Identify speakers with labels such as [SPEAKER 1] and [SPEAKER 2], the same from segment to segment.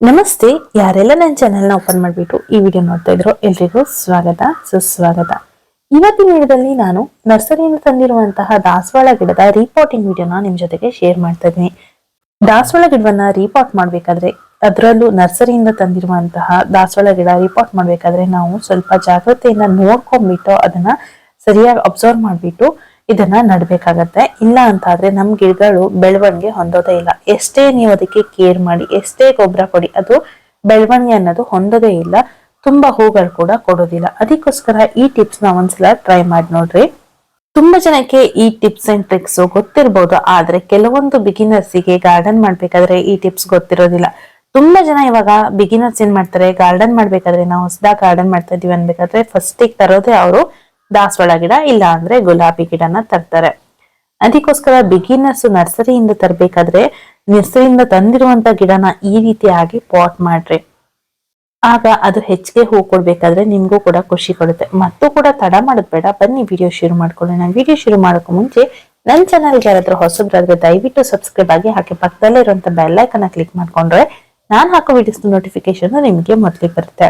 [SPEAKER 1] ನಮಸ್ತೆ, ಯಾರೆಲ್ಲ ನನ್ನ ಚಾನೆಲ್ನ ಓಪನ್ ಮಾಡಿಬಿಟ್ಟು ಈ ವಿಡಿಯೋ ನೋಡ್ತಾ ಇದ್ರು ಎಲ್ರಿಗೂ ಸ್ವಾಗತ, ಸುಸ್ವಾಗತ. ಇವತ್ತಿನ ವಿಡಿಯೋದಲ್ಲಿ ನಾನು ನರ್ಸರಿಯಿಂದ ತಂದಿರುವಂತಹ ದಾಸವಾಳ ಗಿಡದ ರೀಪಾಟಿಂಗ್ ವಿಡಿಯೋನ ನಿಮ್ಮ ಜೊತೆಗೆ ಶೇರ್ ಮಾಡ್ತಾ ಇದ್ದೀನಿ. ದಾಸವಾಳ ಗಿಡವನ್ನ ರೀಪಾಟ್ ಮಾಡಬೇಕಾದ್ರೆ, ಅದರಲ್ಲೂ ನರ್ಸರಿಯಿಂದ ತಂದಿರುವಂತಹ ದಾಸವಾಳ ಗಿಡ ರೀಪಾಟ್ ಮಾಡಬೇಕಾದ್ರೆ ನಾವು ಸ್ವಲ್ಪ ಜಾಗ್ರತೆಯಿಂದ ನೋಡ್ಕೊಂಡ್ಬಿಟ್ಟು ಅದನ್ನ ಸರಿಯಾಗಿ ಅಬ್ಸರ್ವ್ ಮಾಡ್ಬಿಟ್ಟು ಇದನ್ನ ನಡ್ಬೇಕಾಗತ್ತೆ. ಇಲ್ಲ ಅಂತ ಆದ್ರೆ ನಮ್ ಗಿಡಗಳು ಬೆಳವಣಿಗೆ ಹೊಂದೋದೇ ಇಲ್ಲ. ಎಷ್ಟೇ ನೀವು ಅದಕ್ಕೆ ಕೇರ್ ಮಾಡಿ, ಎಷ್ಟೇ ಗೊಬ್ಬರ ಕೊಡಿ, ಅದು ಬೆಳವಣಿಗೆ ಅನ್ನೋದು ಹೊಂದೋದೇ ಇಲ್ಲ. ತುಂಬಾ ಹೂಗಳು ಕೂಡ ಕೊಡೋದಿಲ್ಲ. ಅದಕ್ಕೋಸ್ಕರ ಈ ಟಿಪ್ಸ್ನ ಒಂದ್ಸಲ ಟ್ರೈ ಮಾಡಿ ನೋಡ್ರಿ. ತುಂಬಾ ಜನಕ್ಕೆ ಈ ಟಿಪ್ಸ್ ಅಂಡ್ ಟ್ರಿಕ್ಸ್ ಗೊತ್ತಿರ್ಬೋದು, ಆದ್ರೆ ಕೆಲವೊಂದು ಬಿಗಿನರ್ಸ್ಗೆ ಗಾರ್ಡನ್ ಮಾಡ್ಬೇಕಾದ್ರೆ ಈ ಟಿಪ್ಸ್ ಗೊತ್ತಿರೋದಿಲ್ಲ. ತುಂಬಾ ಜನ ಇವಾಗ ಬಿಗಿನರ್ಸ್ ಏನ್ ಮಾಡ್ತಾರೆ? ಗಾರ್ಡನ್ ಮಾಡ್ಬೇಕಾದ್ರೆ ನಾವು ಹೊಸದಾಗ ಗಾರ್ಡನ್ ಮಾಡ್ತಾ ಇದೀವಿ ಅನ್ಬೇಕಾದ್ರೆ ಫಸ್ಟ್ ತರೋದೇ ಅವರು ದಾಸವಾಳ ಗಿಡ, ಇಲ್ಲ ಅಂದ್ರೆ ಗುಲಾಬಿ ಗಿಡನ ತರ್ತಾರೆ. ಅದಕ್ಕೋಸ್ಕರ ಬಿಗಿನರ್ಸ್ ನರ್ಸರಿಯಿಂದ ತರಬೇಕಾದ್ರೆ ನರ್ಸರಿಯಿಂದ ತಂದಿರುವಂತ ಗಿಡನ ಈ ರೀತಿಯಾಗಿ ಪಾಟ್ ಮಾಡ್ರಿ. ಆಗ ಅದು ಹೆಚ್ಚಿಗೆ ಹೂ ಕೊಡ್ಬೇಕಾದ್ರೆ ನಿಮ್ಗೂ ಕೂಡ ಖುಷಿ ಕೊಡುತ್ತೆ. ಮತ್ತು ಕೂಡ ತಡ ಮಾಡೋದ್ ಬೇಡ. ಬನ್ನಿ ವಿಡಿಯೋ ಶುರು ಮಾಡ್ಕೊಳ್ಳೋಣ. ವಿಡಿಯೋ ಶುರು ಮಾಡೋಕ್ಕೂ ಮುಂಚೆ ನನ್ನ ಚಾನಲ್ಗೆ ಯಾರಾದ್ರೂ ಹೊಸಬ್ರಾದ್ರೆ ದಯವಿಟ್ಟು ಸಬ್ಸ್ಕ್ರೈಬ್ ಆಗಿ ಹಾಗೆ ಪಕ್ಕದಲ್ಲೇ ಇರುವಂತ ಬೆಲ್ ಐಕನ್ ಕ್ಲಿಕ್ ಮಾಡ್ಕೊಂಡ್ರೆ ನಾನು ಹಾಕೋ ವಿಡಿಯೋಸ್ ನೋಟಿಫಿಕೇಶನ್ ನಿಮಗೆ ಮೊದಲಿಗೆ ಬರುತ್ತೆ.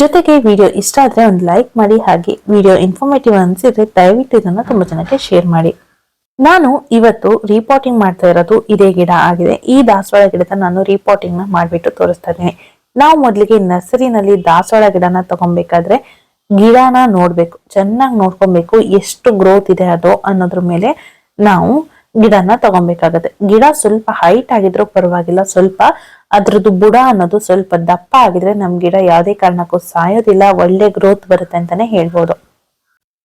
[SPEAKER 1] ಜೊತೆಗೆ ವಿಡಿಯೋ ಇಷ್ಟ ಆದರೆ ಒಂದು ಲೈಕ್ ಮಾಡಿ, ಹಾಗೆ ವಿಡಿಯೋ ಇನ್ಫಾರ್ಮೇಟಿವ್ ಅನಿಸಿದ್ರೆ ದಯವಿಟ್ಟು ಇದನ್ನು ತುಂಬ ಜನಕ್ಕೆ ಶೇರ್ ಮಾಡಿ. ನಾನು ಇವತ್ತು ರಿಪೋರ್ಟಿಂಗ್ ಮಾಡ್ತಾ ಇರೋದು ಇದೇ ಗಿಡ ಆಗಿದೆ. ಈ ದಾಸವಾಳ ಗಿಡದ ನಾನು ರಿಪೋರ್ಟಿಂಗ್ನ ಮಾಡಿಬಿಟ್ಟು ತೋರಿಸ್ತಾ ಇದ್ದೀನಿ. ನಾವು ಮೊದಲಿಗೆ ನರ್ಸರಿನಲ್ಲಿ ದಾಸವಾಳ ಗಿಡನ ತಗೊಬೇಕಾದ್ರೆ ಗಿಡನ ನೋಡ್ಬೇಕು, ಚೆನ್ನಾಗಿ ನೋಡ್ಕೊಬೇಕು, ಎಷ್ಟು ಗ್ರೋತ್ ಇದೆ ಅದು ಅನ್ನೋದ್ರ ಮೇಲೆ ನಾವು ಗಿಡನ ತಗೊಬೇಕಾಗತ್ತೆ. ಗಿಡ ಸ್ವಲ್ಪ ಹೈಟ್ ಆಗಿದ್ರು ಪರವಾಗಿಲ್ಲ, ಸ್ವಲ್ಪ ಅದ್ರದ್ದು ಬುಡ ಅನ್ನೋದು ಸ್ವಲ್ಪ ದಪ್ಪ ಆಗಿದ್ರೆ ನಮ್ ಗಿಡ ಯಾವ್ದೇ ಕಾರಣಕ್ಕೂ ಸಾಯೋದಿಲ್ಲ, ಒಳ್ಳೆ ಗ್ರೋತ್ ಬರುತ್ತೆ ಅಂತಾನೆ ಹೇಳ್ಬೋದು.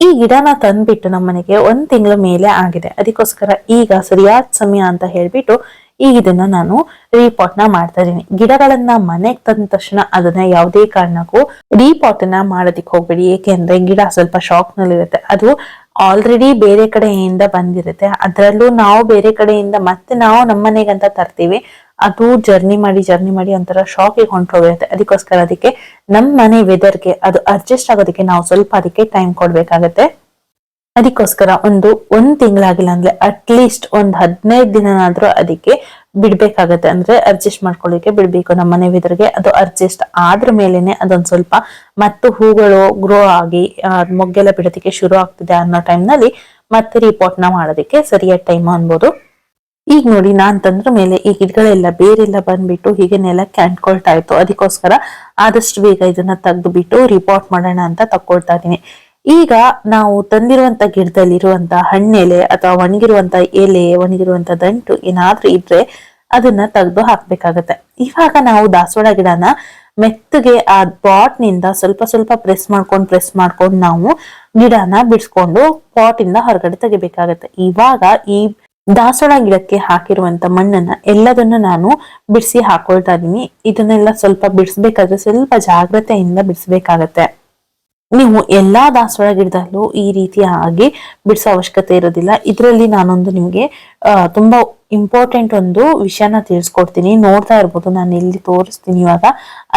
[SPEAKER 1] ಈ ಗಿಡನ ತಂದ್ಬಿಟ್ಟು ನಮ್ಮ ಮನೆಗೆ ಒಂದ್ ತಿಂಗಳ ಮೇಲೆ ಆಗಿದೆ. ಅದಕ್ಕೋಸ್ಕರ ಈಗ ಸರಿಯಾದ ಸಮಯ ಅಂತ ಹೇಳ್ಬಿಟ್ಟು ಈಗ ಇದನ್ನ ನಾನು ರೀಪಾಟ್ನ ಮಾಡ್ತಾ ಇದ್ದೀನಿ. ಗಿಡಗಳನ್ನ ಮನೆಗೆ ತಂದ ತಕ್ಷಣ ಅದನ್ನ ಯಾವುದೇ ಕಾರಣಕ್ಕೂ ರೀಪಾಟ್ನ ಮಾಡೋದಿಕ್ ಹೋಗ್ಬೇಡಿ. ಏಕೆಂದ್ರೆ ಗಿಡ ಸ್ವಲ್ಪ ಶಾಕ್ನಲ್ಲಿ ಇರುತ್ತೆ ಅದು ಆಲ್ರೆಡಿ ಬೇರೆ ಕಡೆಯಿಂದ ಬಂದಿರುತ್ತೆ. ಅದರಲ್ಲೂ ನಾವು ಬೇರೆ ಕಡೆಯಿಂದ ಮತ್ತೆ ನಾವು ನಮ್ಮನೆಗಂತ ತರ್ತೀವಿ. ಅದು ಜರ್ನಿ ಮಾಡಿ ಜರ್ನಿ ಮಾಡಿ ಒಂಥರ ಶಾಕಿಗೆ ಹೊಂಟೋಗಿರುತ್ತೆ ಅದಕ್ಕೋಸ್ಕರ ಅದಕ್ಕೆ ನಮ್ಮ ಮನೆ ವೆದರ್ಗೆ ಅದು ಅಡ್ಜಸ್ಟ್ ಆಗೋದಕ್ಕೆ ನಾವು ಸ್ವಲ್ಪ ಅದಕ್ಕೆ ಟೈಮ್ ಕೊಡ್ಬೇಕಾಗತ್ತೆ. ಅದಕ್ಕೋಸ್ಕರ ಒಂದು, ಒಂದ್ ತಿಂಗಳಾಗಿಲ್ಲ ಅಂದ್ರೆ ಅಟ್ಲೀಸ್ಟ್ ಒಂದ್ ಹದಿನೈದು ದಿನನಾದ್ರೂ ಅದಕ್ಕೆ ಬಿಡ್ಬೇಕಾಗತ್ತೆ ಅಂದ್ರೆ ಅಡ್ಜಸ್ಟ್ ಮಾಡ್ಕೊಳ್ಳಿಕ್ಕೆ ಬಿಡ್ಬೇಕು. ನಮ್ಮ ಮನೆ ಅದು ಅಡ್ಜಸ್ಟ್ ಆದ್ರ ಮೇಲೆನೆ ಅದೊಂದ್ ಸ್ವಲ್ಪ ಮತ್ತು ಹೂಗಳು ಗ್ರೋ ಆಗಿ ಮೊಗ್ಗೆಲ್ಲ ಬಿಡೋದಕ್ಕೆ ಶುರು ಆಗ್ತಿದೆ ಅನ್ನೋ ಟೈಮ್ನಲ್ಲಿ ಮತ್ತೆ ರಿಪೋರ್ಟ್ನ ಮಾಡೋದಕ್ಕೆ ಸರಿಯಾದ ಟೈಮ್ ಅನ್ಬೋದು. ಈಗ ನೋಡಿ ನಾನ್ ತಂದ್ರ ಮೇಲೆ ಈ ಗಿಡಗಳೆಲ್ಲ ಬೇರೆಲ್ಲ ಬಂದ್ಬಿಟ್ಟು ಹೀಗೆ ನೆಲಕ್ಕೆ ಅಂಟ್ಕೊಳ್ತಾ ಇತ್ತು. ಅದಕ್ಕೋಸ್ಕರ ಆದಷ್ಟು ಬೇಗ ಇದನ್ನ ತೆಗೆದು ಬಿಟ್ಟು ರಿಪೋರ್ಟ್ ಮಾಡೋಣ ಅಂತ ತಕ್ಕೊಳ್ತಾ ಇದೀನಿ ಈಗ ನಾವು ತಂದಿರುವಂತ ಗಿಡದಲ್ಲಿರುವಂತ ಹಣ್ಣೆಲೆ ಅಥವಾ ಒಣಗಿರುವಂತ ಎಲೆ, ಒಣಗಿರುವಂತ ದಂಟು ಏನಾದ್ರೂ ಇದ್ರೆ ಅದನ್ನ ತೆಗೆದು ಹಾಕ್ಬೇಕಾಗತ್ತೆ. ಇವಾಗ ನಾವು ದಾಸವಾಳ ಗಿಡನ ಮೆತ್ತಗೆ ಆ ಪಾಟ್ನಿಂದ ಸ್ವಲ್ಪ ಸ್ವಲ್ಪ ಪ್ರೆಸ್ ಮಾಡ್ಕೊಂಡು ಪ್ರೆಸ್ ಮಾಡ್ಕೊಂಡು ನಾವು ಗಿಡನ ಬಿಡಿಸ್ಕೊಂಡು ಪಾಟ್ ಇಂದ ಹೊರಗಡೆ ತೆಗಿಬೇಕಾಗತ್ತೆ. ಇವಾಗ ಈ ದಾಸವಾಳ ಗಿಡಕ್ಕೆ ಹಾಕಿರುವಂತ ಮಣ್ಣನ್ನ ಎಲ್ಲದನ್ನ ನಾನು ಬಿಡಿಸಿ ಹಾಕೊಳ್ತಾ ಇದೀನಿ. ಇದನ್ನೆಲ್ಲ ಸ್ವಲ್ಪ ಬಿಡಿಸ್ಬೇಕಾದ್ರೆ ಸ್ವಲ್ಪ ಜಾಗ್ರತೆಯಿಂದ ಬಿಡಿಸ್ಬೇಕಾಗತ್ತೆ. ನೀವು ಎಲ್ಲ ದಾಸವಾಳ ಗಿಡದಲ್ಲೂ ಈ ರೀತಿಯಾಗಿ ಬಿಡಿಸೋ ಅವಶ್ಯಕತೆ ಇರೋದಿಲ್ಲ. ಇದರಲ್ಲಿ ನಾನೊಂದು ನಿಮಗೆ ತುಂಬ ಇಂಪಾರ್ಟೆಂಟ್ ಒಂದು ವಿಷಯನ ತಿಳಿಸ್ಕೊಡ್ತೀನಿ. ನೋಡ್ತಾ ಇರ್ಬೋದು, ನಾನು ಇಲ್ಲಿ ತೋರಿಸ್ತೀನಿ ಇವಾಗ.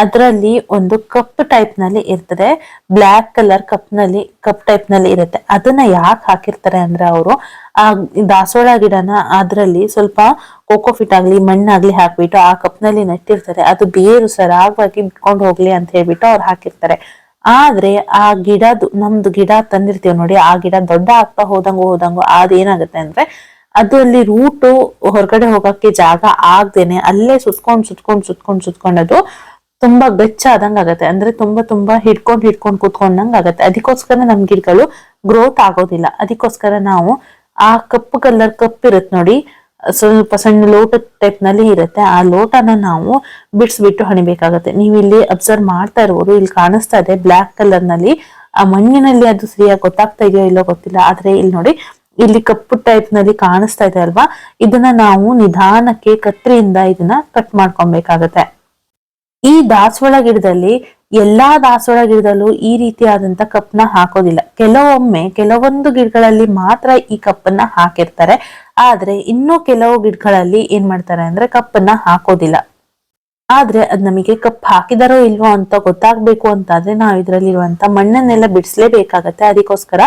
[SPEAKER 1] ಅದರಲ್ಲಿ ಒಂದು ಕಪ್ ಟೈಪ್ನಲ್ಲಿ ಇರ್ತದೆ. ಬ್ಲ್ಯಾಕ್ ಕಲರ್ ಕಪ್ನಲ್ಲಿ ಕಪ್ ಟೈಪ್ನಲ್ಲಿ ಇರುತ್ತೆ. ಅದನ್ನ ಯಾಕೆ ಹಾಕಿರ್ತಾರೆ ಅಂದ್ರೆ ಅವರು, ಆ ದಾಸವಾಳ ಗಿಡನ ಅದರಲ್ಲಿ ಸ್ವಲ್ಪ ಕೋಕೋಫಿಟ್ ಆಗ್ಲಿ ಮಣ್ಣಾಗ್ಲಿ ಹಾಕ್ಬಿಟ್ಟು ಆ ಕಪ್ನಲ್ಲಿ ನೆಟ್ಟಿರ್ತಾರೆ. ಅದು ಬೇರು ಸರಾಗವಾಗಿ ಬಿಟ್ಕೊಂಡು ಹೋಗ್ಲಿ ಅಂತ ಹೇಳ್ಬಿಟ್ಟು ಅವ್ರು ಹಾಕಿರ್ತಾರೆ. ಆದ್ರೆ ಆ ಗಿಡದು ನಮ್ದು ಗಿಡ ತಂದಿರ್ತೀವಿ ನೋಡಿ, ಆ ಗಿಡ ದೊಡ್ಡ ಆಗ್ತಾ ಹೋದಂಗು ಹೋದಂಗು ಅದೇನಾಗುತ್ತೆ ಅಂದ್ರೆ, ಅದು ಅಲ್ಲಿ ರೂಟು ಹೊರಗಡೆ ಹೋಗಕ್ಕೆ ಜಾಗ ಆಗ್ದೇನೆ ಅಲ್ಲೇ ಸುತ್ಕೊಂಡ್ ಸುತ್ಕೊಂಡ್ ಸುತ್ಕೊಂಡ್ ಸುತ್ಕೊಂಡ್ ಅದು ತುಂಬಾ ಬೆಚ್ಚ ಆದಂಗ ಆಗತ್ತೆ. ಅಂದ್ರೆ ತುಂಬಾ ತುಂಬಾ ಹಿಡ್ಕೊಂಡ್ ಹಿಡ್ಕೊಂಡ್ ಕೂತ್ಕೊಂಡಂಗ ಆಗತ್ತೆ. ಅದಕ್ಕೋಸ್ಕರ ನಮ್ ಗಿಡಗಳು ಗ್ರೋತ್ ಆಗೋದಿಲ್ಲ. ಅದಕ್ಕೋಸ್ಕರ ನಾವು ಆ ಕಪ್ಪು ಕಲರ್ ಕಪ್ ನೋಡಿ ಸ್ವಲ್ಪ ಸಣ್ಣ ಲೋಟ ಟೈಪ್ನಲ್ಲಿ ಇರುತ್ತೆ. ಆ ಲೋಟನ ನಾವು ಬಿಡಿಸ್ಬಿಟ್ಟು ಹಣಿಬೇಕಾಗತ್ತೆ. ನೀವು ಇಲ್ಲಿ ಅಬ್ಸರ್ವ್ ಮಾಡ್ತಾ ಇರ್ಬೋದು. ಇಲ್ಲಿ ಕಾಣಿಸ್ತಾ ಇದೆ ಬ್ಲಾಕ್ ಕಲರ್ನಲ್ಲಿ. ಆ ಮಣ್ಣಿನಲ್ಲಿ ಅದು ಸರಿಯಾಗಿ ಗೊತ್ತಾಗ್ತಾ ಇದೆಯೋ ಇಲ್ಲೋ ಗೊತ್ತಿಲ್ಲ. ಆದ್ರೆ ಇಲ್ಲಿ ನೋಡಿ, ಇಲ್ಲಿ ಕಪ್ಪು ಟೈಪ್ನಲ್ಲಿ ಕಾಣಿಸ್ತಾ ಇದೆ ಅಲ್ವಾ? ಇದನ್ನ ನಾವು ನಿಧಾನಕ್ಕೆ ಕತ್ರಿಯಿಂದ ಇದನ್ನ ಕಟ್ ಮಾಡ್ಕೊಬೇಕಾಗತ್ತೆ. ಈ ದಾಸವಾಳ ಗಿಡದಲ್ಲಿ ಎಲ್ಲಾ ದಾಸವಾಳ ಗಿಡದಲ್ಲೂ ಈ ರೀತಿಯಾದಂತ ಕಪ್ನ ಹಾಕೋದಿಲ್ಲ. ಕೆಲವೊಮ್ಮೆ ಕೆಲವೊಂದು ಗಿಡಗಳಲ್ಲಿ ಮಾತ್ರ ಈ ಕಪ್ಪನ್ನ ಹಾಕಿರ್ತಾರೆ. ಆದ್ರೆ ಇನ್ನು ಕೆಲವು ಗಿಡಗಳಲ್ಲಿ ಏನ್ ಮಾಡ್ತಾರೆ ಅಂದ್ರೆ ಕಪ್ಪನ್ನ ಹಾಕೋದಿಲ್ಲ. ಆದ್ರೆ ಅದ್ ನಮಗೆ ಕಪ್ ಹಾಕಿದಾರೋ ಇಲ್ವೋ ಅಂತ ಗೊತ್ತಾಗ್ಬೇಕು ಅಂತಾದ್ರೆ ನಾವು ಇದ್ರಲ್ಲಿರುವಂತ ಮಣ್ಣನ್ನೆಲ್ಲ ಬಿಡಿಸ್ಲೇಬೇಕಾಗತ್ತೆ. ಅದಕ್ಕೋಸ್ಕರ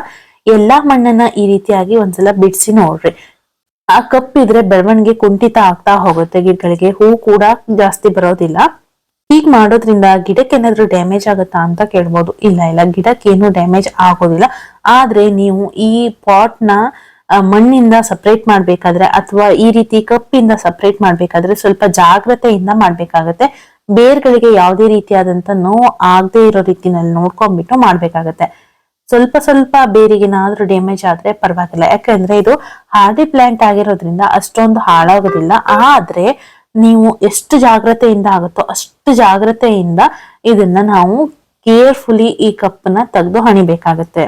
[SPEAKER 1] ಎಲ್ಲಾ ಮಣ್ಣನ್ನ ಈ ರೀತಿಯಾಗಿ ಒಂದ್ಸಲ ಬಿಡಿಸಿ ನೋಡ್ರಿ. ಆ ಕಪ್ ಇದ್ರೆ ಬೆಳವಣಿಗೆ ಕುಂಠಿತ ಆಗ್ತಾ ಹೋಗುತ್ತೆ. ಗಿಡಗಳಿಗೆ ಹೂ ಕೂಡ ಜಾಸ್ತಿ ಬರೋದಿಲ್ಲ. ಹೀಗ್ ಮಾಡೋದ್ರಿಂದ ಗಿಡಕ್ಕೆ ಏನಾದ್ರೂ ಡ್ಯಾಮೇಜ್ ಆಗುತ್ತಾ ಅಂತ ಕೇಳ್ಬೋದು. ಇಲ್ಲ ಇಲ್ಲ, ಗಿಡಕ್ಕೆ ಏನು ಡ್ಯಾಮೇಜ್ ಆಗೋದಿಲ್ಲ. ಆದ್ರೆ ನೀವು ಈ ಪಾಟ್ನ ಮಣ್ಣಿಂದ ಸಪ್ರೇಟ್ ಮಾಡ್ಬೇಕಾದ್ರೆ ಅಥವಾ ಈ ರೀತಿ ಕಪ್ಪಿಂದ ಸಪ್ರೇಟ್ ಮಾಡ್ಬೇಕಾದ್ರೆ ಸ್ವಲ್ಪ ಜಾಗ್ರತೆಯಿಂದ ಮಾಡ್ಬೇಕಾಗತ್ತೆ. ಬೇರ್ಗಳಿಗೆ ಯಾವುದೇ ರೀತಿಯಾದಂತ ನೋವು ಆಗದೆ ಇರೋ ರೀತಿನಲ್ಲಿ ನೋಡ್ಕೊಂಡ್ಬಿಟ್ಟು ಮಾಡ್ಬೇಕಾಗತ್ತೆ. ಸ್ವಲ್ಪ ಸ್ವಲ್ಪ ಬೇರಿಗೇನಾದ್ರೂ ಡ್ಯಾಮೇಜ್ ಆದ್ರೆ ಪರವಾಗಿಲ್ಲ. ಯಾಕಂದ್ರೆ ಇದು ಹಾರ್ಡಿ ಪ್ಲಾಂಟ್ ಆಗಿರೋದ್ರಿಂದ ಅಷ್ಟೊಂದು ಹಾಳಾಗೋದಿಲ್ಲ. ಆದ್ರೆ ನೀವು ಎಷ್ಟು ಜಾಗ್ರತೆಯಿಂದ ಆಗುತ್ತೋ ಅಷ್ಟು ಜಾಗ್ರತೆಯಿಂದ ಇದನ್ನ ನಾವು ಕೇರ್ಫುಲಿ ಈ ಕಪ್ಪನ್ನ ತೆಗೆದು ಹಣಿಬೇಕಾಗತ್ತೆ.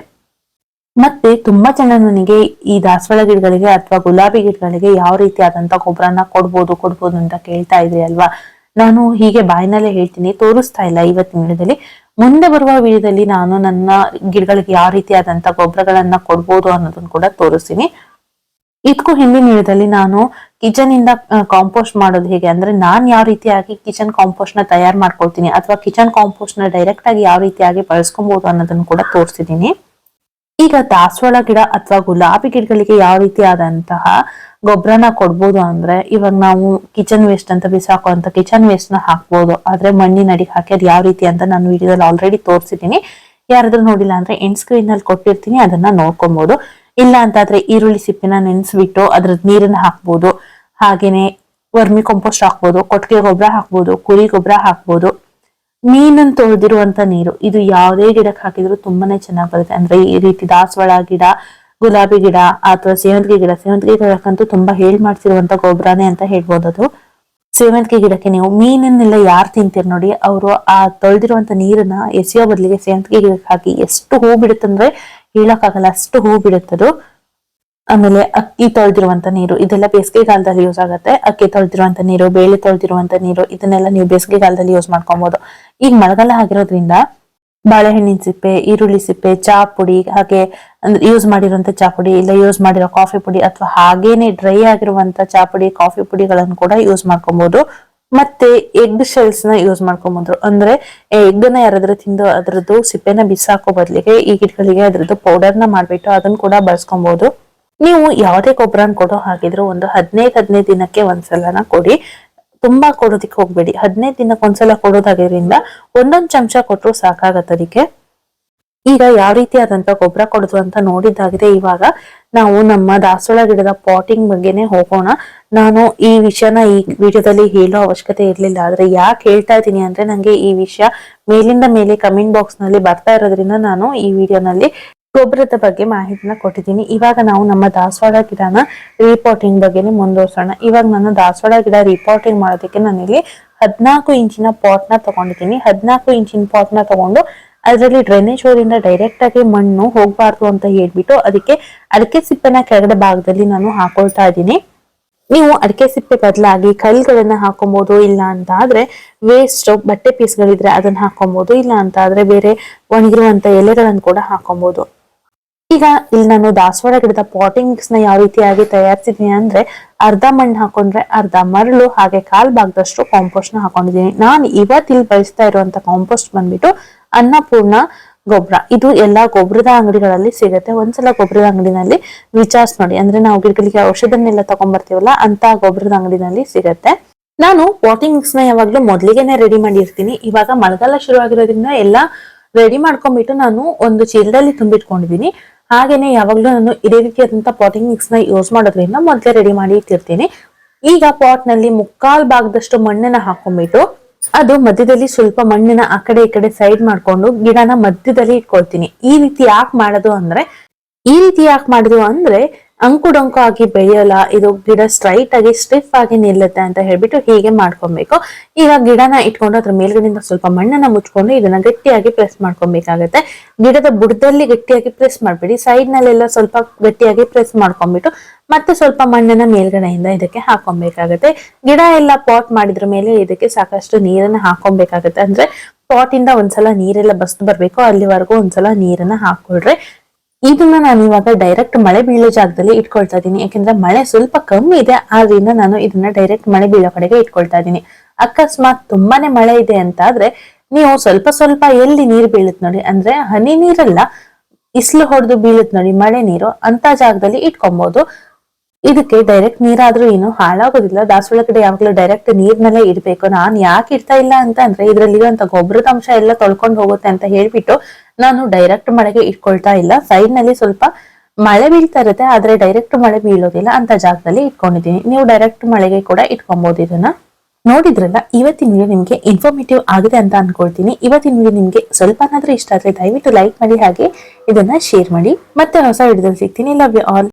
[SPEAKER 1] ಮತ್ತೆ ತುಂಬಾ ಜನ ನನಗೆ ಈ ದಾಸವಾಳ ಗಿಡಗಳಿಗೆ ಅಥವಾ ಗುಲಾಬಿ ಗಿಡಗಳಿಗೆ ಯಾವ ರೀತಿಯಾದಂತ ಗೊಬ್ಬರನ ಕೊಡ್ಬೋದು ಕೊಡ್ಬೋದು ಅಂತ ಕೇಳ್ತಾ ಇದ್ರಿ ಅಲ್ವಾ? ನಾನು ಹೀಗೆ ಬಾಯಿನಲ್ಲೇ ಹೇಳ್ತೀನಿ, ತೋರಿಸ್ತಾ ಇಲ್ಲ ಇವತ್ತಿನ ವಿಡಿಯೋದಲ್ಲಿ. ಮುಂದೆ ಬರುವ ವಿಡಿಯೋದಲ್ಲಿ ನಾನು ನನ್ನ ಗಿಡಗಳಿಗೆ ಯಾವ ರೀತಿಯಾದಂತ ಗೊಬ್ಬರಗಳನ್ನ ಕೊಡ್ಬೋದು ಅನ್ನೋದನ್ನ ಕೂಡ ತೋರಿಸ್ತೀನಿ. ಇದಕ್ಕೂ ಹಿಂದಿನ ವಿಡಿಯೋದಲ್ಲಿ ನಾನು ಕಿಚನ್ ಇಂದ ಕಾಂಪೋಸ್ಟ್ ಮಾಡೋದು ಹೇಗೆ ಅಂದ್ರೆ ನಾನ್ ಯಾವ ರೀತಿಯಾಗಿ ಕಿಚನ್ ಕಾಂಪೋಸ್ಟ್ನ ತಯಾರು ಮಾಡ್ಕೊಳ್ತೀನಿ ಅಥವಾ ಕಿಚನ್ ಕಾಂಪೋಸ್ಟ್ನ ಡೈರೆಕ್ಟ್ ಆಗಿ ಯಾವ ರೀತಿಯಾಗಿ ಬಳಸ್ಕೊಬಹುದು ಅನ್ನೋದನ್ನು ಕೂಡ ತೋರಿಸಿದೀನಿ. ಈಗ ದಾಸವಾಳ ಗಿಡ ಅಥವಾ ಗುಲಾಬಿ ಗಿಡಗಳಿಗೆ ಯಾವ ರೀತಿಯಾದಂತಹ ಗೊಬ್ಬರನ ಕೊಡ್ಬೋದು ಅಂದ್ರೆ ಇವಾಗ ನಾವು ಕಿಚನ್ ವೇಸ್ಟ್ ಅಂತ ಬಿಸಾಕುವಂತ ಕಿಚನ್ ವೇಸ್ಟ್ನ ಹಾಕ್ಬೋದು. ಆದ್ರೆ ಮಣ್ಣಿನ ಅಡಿಗೆ ಹಾಕಿ ಅದು ಯಾವ ರೀತಿ ಅಂತ ನಾನು ವಿಡಿಯೋದಲ್ಲಿ ಆಲ್ರೆಡಿ ತೋರಿಸಿದ್ದೀನಿ ಯಾರಾದ್ರೂ ನೋಡಿಲ್ಲ ಅಂದ್ರೆ ಎಂಡ್ ಸ್ಕ್ರೀನ್ನಲ್ಲಿ ಕೊಟ್ಟಿರ್ತೀನಿ, ಅದನ್ನ ನೋಡ್ಕೊಬಹುದು ಇಲ್ಲ ಅಂತಾದ್ರೆ ಈರುಳ್ಳಿ ಸಿಪ್ಪಿನ ನೆನೆಸ್ಬಿಟ್ಟು ಅದ್ರದ್ ನೀರನ್ನ ಹಾಕ್ಬೋದು. ಹಾಗೇನೆ ವರ್ಮಿ ಕಂಪೋಸ್ಟ್ ಹಾಕ್ಬೋದು, ಕೊಟ್ಟಿಗೆ ಗೊಬ್ಬರ ಹಾಕ್ಬೋದು, ಕುರಿ ಗೊಬ್ಬರ ಹಾಕ್ಬೋದು. ಮೀನನ್ನು ತೊಳೆದಿರುವಂತ ನೀರು, ಇದು ಯಾವುದೇ ಗಿಡಕ್ಕೆ ಹಾಕಿದ್ರು ತುಂಬಾನೇ ಚೆನ್ನಾಗಿ ಬರುತ್ತೆ. ಅಂದ್ರೆ ಈ ರೀತಿ ದಾಸವಾಳ ಗಿಡ, ಗುಲಾಬಿ ಗಿಡ ಅಥವಾ ಸೇವಂತಿಗೆ ಗಿಡ, ಸೇವಂತಿಗೆ ಗಿಡಕ್ಕಂತೂ ತುಂಬಾ ಹೇಳ್ ಮಾಡ್ಸಿರುವಂತ ಗೊಬ್ಬರನೇ ಅಂತ ಹೇಳ್ಬೋದು ಅದು ಸೇವಂತಿಗೆ ಗಿಡಕ್ಕೆ ನೀವು ಮೀನನ್ನೆಲ್ಲ ಯಾರು ತಿಂತೀರಿ ನೋಡಿ, ಅವರು ಆ ತೊಳೆದಿರುವಂತ ನೀರನ್ನ ಎಸೆಯೋ ಬದಲಿಗೆ ಸೇವಂತಿಗೆ ಗಿಡಕ್ಕೆ ಹಾಕಿ ಎಷ್ಟು ಹೂ ಬಿಡುತ್ತಂದ್ರೆ ಹೇಳಕ್ಕಾಗಲ್ಲ, ಅಷ್ಟು ಹೂ ಬಿಡುತ್ತದು. ಆಮೇಲೆ ಅಕ್ಕಿ ತೊಳೆದಿರುವಂತ ನೀರು, ಇದೆಲ್ಲ ಬೇಸಿಗೆಗಾಲದಲ್ಲಿ ಯೂಸ್ ಆಗುತ್ತೆ. ಅಕ್ಕಿ ತೊಳೆದಿರುವಂತ ನೀರು, ಬೇಳೆ ತೊಳೆದಿರುವಂತ ನೀರು, ಇದನ್ನೆಲ್ಲ ನೀವು ಬೇಸಿಗೆಗಾಲದಲ್ಲಿ ಯೂಸ್ ಮಾಡ್ಕೊಬಹುದು ಈಗ ಮಳೆಗಾಲ ಆಗಿರೋದ್ರಿಂದ ಬಾಳೆಹಣ್ಣಿನ ಸಿಪ್ಪೆ, ಈರುಳ್ಳಿ ಸಿಪ್ಪೆ, ಚಾ ಪುಡಿ, ಹಾಗೆ ಅಂದ್ರೆ ಯೂಸ್ ಮಾಡಿರುವಂತ ಚಾ ಪುಡಿ, ಇಲ್ಲ ಯೂಸ್ ಮಾಡಿರೋ ಕಾಫಿ ಪುಡಿ, ಅಥವಾ ಹಾಗೇನೆ ಡ್ರೈ ಆಗಿರುವಂತ ಚಾ ಪುಡಿ ಕಾಫಿ ಪುಡಿಗಳನ್ನು ಕೂಡ ಯೂಸ್ ಮಾಡ್ಕೊಬಹುದು ಮತ್ತೆ ಎಗ್ ಶೆಲ್ಸ್ನ ಯೂಸ್ ಮಾಡ್ಕೊಂಬಂದ್ರು. ಅಂದ್ರೆ ಎಗ್ನ ಯಾರಾದ್ರೂ ತಿಂದು ಅದ್ರದ್ದು ಸಿಪ್ಪೆನ ಬಿಸಾಕೋ ಬದಲಿಗೆ ಈ ಗಿಡಗಳಿಗೆ ಅದ್ರದ್ದು ಪೌಡರ್ನ ಮಾಡ್ಬಿಟ್ಟು ಅದನ್ನ ಕೂಡ ಬಳಸ್ಕೊಬಹುದು ನೀವು ಯಾವುದೇ ಗೊಬ್ಬರನ ಕೊಡೋ ಹಾಗಿದ್ರು ಒಂದು ಹದಿನೈದು ಹದಿನೈದು ದಿನಕ್ಕೆ ಒಂದ್ಸಲನ ಕೊಡಿ. ತುಂಬಾ ಕೊಡೋದಿಕ್ಕೆ ಹೋಗ್ಬೇಡಿ. ಹದಿನೈದು ದಿನಕ್ಕೆ ಒಂದ್ಸಲ ಕೊಡೋದಾಗಿದ್ರಿಂದ ಒಂದೊಂದ್ ಚಮಚ ಕೊಟ್ಟರು ಸಾಕಾಗತ್ತೆ ಅದಕ್ಕೆ. ಈಗ ಯಾವ ರೀತಿಯಾದಂತ ಗೊಬ್ಬರ ಕೊಡೋದು ಅಂತ ನೋಡಿದ್ದಾಗಿದೆ ಇವಾಗ. ನಾವು ನಮ್ಮ ದಾಸವಾಳ ಗಿಡದ ಪಾಟಿಂಗ್ ಬಗ್ಗೆನೆ ಹೋಗೋಣ. ನಾನು ಈ ವಿಷಯನ ಈ ವಿಡಿಯೋದಲ್ಲಿ ಹೇಳೋ ಅವಶ್ಯಕತೆ ಇರಲಿಲ್ಲ. ಆದ್ರೆ ಯಾಕೆ ಹೇಳ್ತಾ ಇದ್ದೀನಿ ಅಂದ್ರೆ ನಂಗೆ ಈ ವಿಷಯ ಮೇಲಿಂದ ಮೇಲೆ ಕಮೆಂಟ್ ಬಾಕ್ಸ್ನಲ್ಲಿ ಬರ್ತಾ ಇರೋದ್ರಿಂದ ನಾನು ಈ ವಿಡಿಯೋನಲ್ಲಿ ಗೊಬ್ಬರದ ಬಗ್ಗೆ ಮಾಹಿತಿನ ಕೊಟ್ಟಿದ್ದೀನಿ. ಇವಾಗ ನಾವು ನಮ್ಮ ದಾಸವಾಳ ಗಿಡನ ರಿಪೋರ್ಟಿಂಗ್ ಬಗ್ಗೆನೇ ಮುಂದುವರ್ಸೋಣ. ಇವಾಗ ನಾನು ದಾಸವಾಳ ಗಿಡ ರಿಪೋರ್ಟಿಂಗ್ ಮಾಡೋದಕ್ಕೆ ನಾನಿಲ್ಲಿ ಹದಿನಾಲ್ಕು ಇಂಚಿನ ಪಾಟ್ನ ತಗೊಂಡಿದ್ದೀನಿ. ಹದಿನಾಲ್ಕು ಇಂಚಿನ ಪಾಟ್ನ ತಗೊಂಡು ಅದರಲ್ಲಿ ಡ್ರೈನೇಜ್ ಹೋರಿಂದ ಡೈರೆಕ್ಟ್ ಆಗಿ ಮಣ್ಣು ಹೋಗ್ಬಾರ್ದು ಅಂತ ಹೇಳ್ಬಿಟ್ಟು ಅದಕ್ಕೆ ಅಡಿಕೆ ಸಿಪ್ಪೆನ ಕೆಳಗಡೆ ಭಾಗದಲ್ಲಿ ನಾನು ಹಾಕೊಳ್ತಾ ಇದ್ದೀನಿ. ನೀವು ಅಡಿಕೆ ಸಿಪ್ಪೆ ಬದಲಾಗಿ ಕಲ್ಗಳನ್ನ ಹಾಕೊಬಹುದು ಇಲ್ಲ ಅಂತ ಆದ್ರೆ ವೇಸ್ಟ್ ಬಟ್ಟೆ ಪೀಸ್ಗಳಿದ್ರೆ ಅದನ್ನ ಹಾಕೊಬಹುದು ಇಲ್ಲ ಅಂತ ಆದ್ರೆ ಬೇರೆ ಒಣಗಿರುವಂತ ಎಲೆಗಳನ್ನು ಕೂಡ ಹಾಕೊಬಹುದು ಈಗ ಇಲ್ಲಿ ನಾನು ದಾಸವಾಳ ಗಿಡದ ಪಾಟಿಂಗ್ಸ್ನ ಯಾವ ರೀತಿಯಾಗಿ ತಯಾರಿಸಿದೀನಿ ಅಂದ್ರೆ ಅರ್ಧ ಮಣ್ಣು ಹಾಕೊಂಡ್ರೆ ಅರ್ಧ ಮರಳು, ಹಾಗೆ ಕಾಲ್ ಭಾಗದಷ್ಟು ಕಾಂಪೋಸ್ಟ್ನ ಹಾಕೊಂಡಿದ್ದೀನಿ. ನಾನು ಇವತ್ತಿಲ್ಲಿ ಬಳಸ್ತಾ ಇರುವಂತ ಕಾಂಪೋಸ್ಟ್ ಬಂದ್ಬಿಟ್ಟು ಅನ್ನಪೂರ್ಣ ಗೊಬ್ಬರ ಇದು ಎಲ್ಲಾ ಗೊಬ್ಬರದ ಅಂಗಡಿಗಳಲ್ಲಿ ಸಿಗುತ್ತೆ. ಒಂದ್ಸಲ ಗೊಬ್ಬರದ ಅಂಗಡಿನಲ್ಲಿ ವಿಚಾರ್ಸ್ ನೋಡಿ. ಅಂದ್ರೆ ನಾವು ಗಿಡಗಳಿಗೆ ಔಷಧನೆಲ್ಲ ತಗೊಂಡ್ಬರ್ತೀವಲ್ಲ ಅಂತ ಗೊಬ್ಬರದ ಅಂಗಡಿನಲ್ಲಿ ಸಿಗತ್ತೆ. ನಾನು ಪಾಟಿಂಗ್ ಮಿಕ್ಸ್ನ ಯಾವಾಗ್ಲೂ ಮೊದ್ಲಿಗೆನೆ ರೆಡಿ ಮಾಡಿರ್ತೀನಿ. ಇವಾಗ ಮಳೆಗಾಲ ಶುರು ಆಗಿರೋದ್ರಿಂದ ಎಲ್ಲ ರೆಡಿ ಮಾಡ್ಕೊಂಡ್ಬಿಟ್ಟು ನಾನು ಒಂದು ಚೀಲದಲ್ಲಿ ತುಂಬಿಟ್ಕೊಂಡಿದ್ದೀನಿ ಹಾಗೇನೆ ಯಾವಾಗ್ಲೂ ನಾನು ಇದೇ ರೀತಿಯಾದಂತ ಪಾಟಿಂಗ್ ಮಿಕ್ಸ್ನ ಯೂಸ್ ಮಾಡೋದ್ರಿಂದ ಮೊದಲೇ ರೆಡಿ ಮಾಡಿ ಇಟ್ಟಿರ್ತೀನಿ. ಈಗ ಪಾಟ್ನಲ್ಲಿ ಮುಕ್ಕಾಲ್ ಭಾಗದಷ್ಟು ಮಣ್ಣನ್ನ ಹಾಕೊಂಡ್ಬಿಟ್ಟು ಅದು ಮಧ್ಯದಲ್ಲಿ ಸ್ವಲ್ಪ ಮಣ್ಣಿನ ಆ ಕಡೆ ಈ ಕಡೆ ಸೈಡ್ ಮಾಡ್ಕೊಂಡು ಗಿಡನ ಮಧ್ಯದಲ್ಲಿ ಇಟ್ಕೊಳ್ತೀನಿ. ಈ ರೀತಿ ಯಾಕೆ ಮಾಡೋದು ಅಂದ್ರೆ, ಈ ರೀತಿ ಯಾಕೆ ಮಾಡೋದು ಅಂದ್ರೆ ಅಂಕುಡೊಂಕು ಆಗಿ ಬೆಳೆಯಲ್ಲ, ಇದು ಗಿಡ ಸ್ಟ್ರೈಟ್ ಆಗಿ ಸ್ಟಿಫ್ ಆಗಿ ನಿಲ್ಲುತ್ತೆ ಅಂತ ಹೇಳ್ಬಿಟ್ಟು ಹೀಗೆ ಮಾಡ್ಕೊಬೇಕು. ಈಗ ಗಿಡನ ಇಟ್ಕೊಂಡು ಅದ್ರ ಮೇಲ್ಗಡೆಯಿಂದ ಸ್ವಲ್ಪ ಮಣ್ಣನ್ನ ಮುಚ್ಕೊಂಡು ಇದನ್ನ ಗಟ್ಟಿಯಾಗಿ ಪ್ರೆಸ್ ಮಾಡ್ಕೊಬೇಕಾಗತ್ತೆ. ಗಿಡದ ಬುಡದಲ್ಲಿ ಗಟ್ಟಿಯಾಗಿ ಪ್ರೆಸ್ ಮಾಡ್ಬೇಡಿ. ಸೈಡ್ ನಲ್ಲೆಲ್ಲ ಸ್ವಲ್ಪ ಗಟ್ಟಿಯಾಗಿ ಪ್ರೆಸ್ ಮಾಡ್ಕೊಂಡ್ಬಿಟ್ಟು ಮತ್ತೆ ಸ್ವಲ್ಪ ಮಣ್ಣನ್ನ ಮೇಲ್ಗಡೆಯಿಂದ ಇದಕ್ಕೆ ಹಾಕೊಬೇಕಾಗತ್ತೆ. ಗಿಡ ಎಲ್ಲ ಪಾಟ್ ಮಾಡಿದ್ರ ಮೇಲೆ ಇದಕ್ಕೆ ಸಾಕಷ್ಟು ನೀರನ್ನ ಹಾಕೊಬೇಕಾಗತ್ತೆ. ಅಂದ್ರೆ ಪಾಟ್ ಇಂದ ಒಂದ್ಸಲ ನೀರೆಲ್ಲ ಬಸ್ದು ಬರ್ಬೇಕು. ಅಲ್ಲಿವರೆಗೂ ಒಂದ್ಸಲ ನೀರನ್ನ ಹಾಕೊಳ್ರಿ ಇದನ್ನ ನಾನು ಇವಾಗ ಡೈರೆಕ್ಟ್ ಮಳೆ ಬೀಳೋ ಜಾಗದಲ್ಲಿ ಇಟ್ಕೊಳ್ತಾ ಇದ್ದೀನಿ ಯಾಕಂದ್ರೆ ಮಳೆ ಸ್ವಲ್ಪ ಕಮ್ಮಿ ಇದೆ, ಆದ್ರಿಂದ ನಾನು ಇದನ್ನ ಡೈರೆಕ್ಟ್ ಮಳೆ ಬೀಳೋ ಕಡೆಗೆ ಇಟ್ಕೊಳ್ತಾ ಇದ್ದೀನಿ ಅಕಸ್ಮಾತ್ ತುಂಬಾನೇ ಮಳೆ ಇದೆ ಅಂತ ಆದ್ರೆ ನೀವು ಸ್ವಲ್ಪ ಸ್ವಲ್ಪ ಎಲ್ಲಿ ನೀರು ಬೀಳುತ್ತೆ ನೋಡಿ, ಅಂದ್ರೆ ಹನಿ ನೀರಲ್ಲ, ಇಸ್ಲು ಹೊಡೆದು ಬೀಳುತ್ತೆ ನೋಡಿ, ಮಳೆ ನೀರು ಅಂತ ಜಾಗದಲ್ಲಿ ಇಟ್ಕೊಬಹುದು ಇದಕ್ಕೆ ಡೈರೆಕ್ಟ್ ನೀರಾದ್ರೂ ಏನು ಹಾಳಾಗೋದಿಲ್ಲ. ದಾಸವಾಳ ಕಡೆ ಯಾವಾಗ್ಲೂ ಡೈರೆಕ್ಟ್ ನೀರ್ನಲ್ಲೇ ಇಡ್ಬೇಕು. ನಾನ್ ಯಾಕೆ ಇಡ್ತಾ ಇಲ್ಲ ಅಂತ ಅಂದ್ರೆ ಇದ್ರಲ್ಲಿರುವಂತ ಗೊಬ್ಬರದ ಅಂಶ ಎಲ್ಲ ತೊಳ್ಕೊಂಡು ಹೋಗುತ್ತೆ ಅಂತ ಹೇಳ್ಬಿಟ್ಟು ನಾನು ಡೈರೆಕ್ಟ್ ಮಳೆಗೆ ಇಟ್ಕೊಳ್ತಾ ಇಲ್ಲ. ಸೈಡ್ನಲ್ಲಿ ಸ್ವಲ್ಪ ಮಳೆ ಬೀಳ್ತಾ ಇರುತ್ತೆ. ಆದ್ರೆ ಡೈರೆಕ್ಟ್ ಮಳೆ ಬೀಳೋದಿಲ್ಲ ಅಂತ ಜಾಗದಲ್ಲಿ ಇಟ್ಕೊಂಡಿದ್ದೀನಿ. ನೀವು ಡೈರೆಕ್ಟ್ ಮಳೆಗೆ ಕೂಡ ಇಟ್ಕೊಬಹುದು ಇದನ್ನ. ನೋಡಿದ್ರಲ್ಲ, ಇವತ್ತಿನ ವಿಡಿಯೋ ನಿಮಗೆ ಇನ್ಫಾರ್ಮೇಟಿವ್ ಆಗಿದೆ ಅಂತ ಅನ್ಕೊಳ್ತೀನಿ. ಇವತ್ತಿನ ವಿಡಿಯೋ ನಿಮಗೆ ಸ್ವಲ್ಪನಾದ್ರೂ ಇಷ್ಟ ಆದ್ರೆ ದಯವಿಟ್ಟು ಲೈಕ್ ಮಾಡಿ, ಹಾಗೆ ಇದನ್ನ ಶೇರ್ ಮಾಡಿ. ಮತ್ತೆ ಹೊಸ ವಿಡಿಯೋದಲ್ಲಿ ಸಿಗ್ತೀನಿ. Love you all